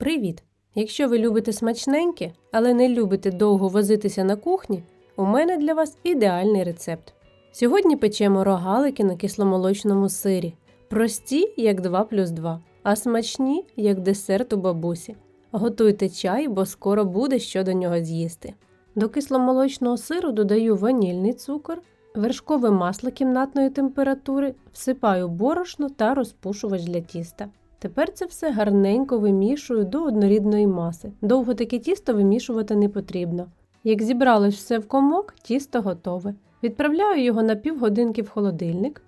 Привіт! Якщо ви любите смачненьке, але не любите довго возитися на кухні, у мене для вас ідеальний рецепт. Сьогодні печемо рогалики на кисломолочному сирі. Прості, як 2 плюс 2, а смачні, як десерт у бабусі. Готуйте чай, бо скоро буде що до нього з'їсти. До кисломолочного сиру додаю ванільний цукор, вершкове масло кімнатної температури, всипаю борошно та розпушувач для тіста. Тепер це все гарненько вимішую до однорідної маси. Довго таке тісто вимішувати не потрібно. Як зібралось все в комок, тісто готове. Відправляю його на півгодинки в холодильник.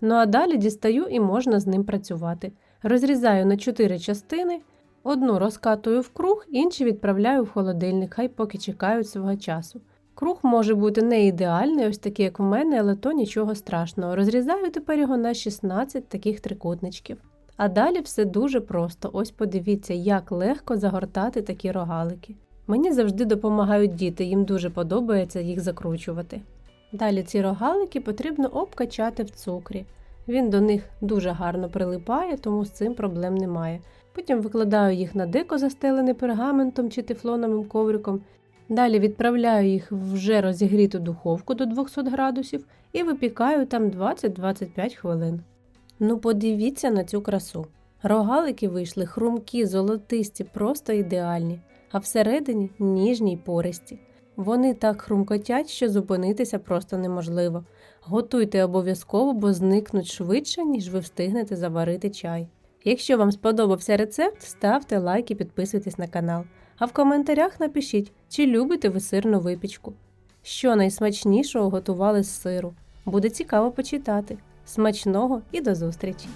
Ну а далі дістаю і можна з ним працювати. Розрізаю на 4 частини, одну розкатую в круг, інші відправляю в холодильник, хай поки чекають свого часу. Круг може бути не ідеальний, ось такий, як у мене, але то нічого страшного. Розрізаю тепер його на 16 таких трикутничків. А далі все дуже просто. Ось подивіться, як легко загортати такі рогалики. Мені завжди допомагають діти, їм дуже подобається їх закручувати. Далі ці рогалики потрібно обкачати в цукрі. Він до них дуже гарно прилипає, тому з цим проблем немає. Потім викладаю їх на деко, застелене пергаментом чи тефлоновим ковриком. Далі відправляю їх в вже розігріту духовку до 200 градусів і випікаю там 20-25 хвилин. Ну, подивіться на цю красу. Рогалики вийшли хрумкі, золотисті, просто ідеальні, а всередині ніжні й пористі. Вони так хрумкотять, що зупинитися просто неможливо. Готуйте обов'язково, бо зникнуть швидше, ніж ви встигнете заварити чай. Якщо вам сподобався рецепт, ставте лайк і підписуйтесь на канал. А в коментарях напишіть, чи любите ви сирну випічку. Що найсмачнішого готували з сиру. Буде цікаво почитати. Смачного і до зустрічі!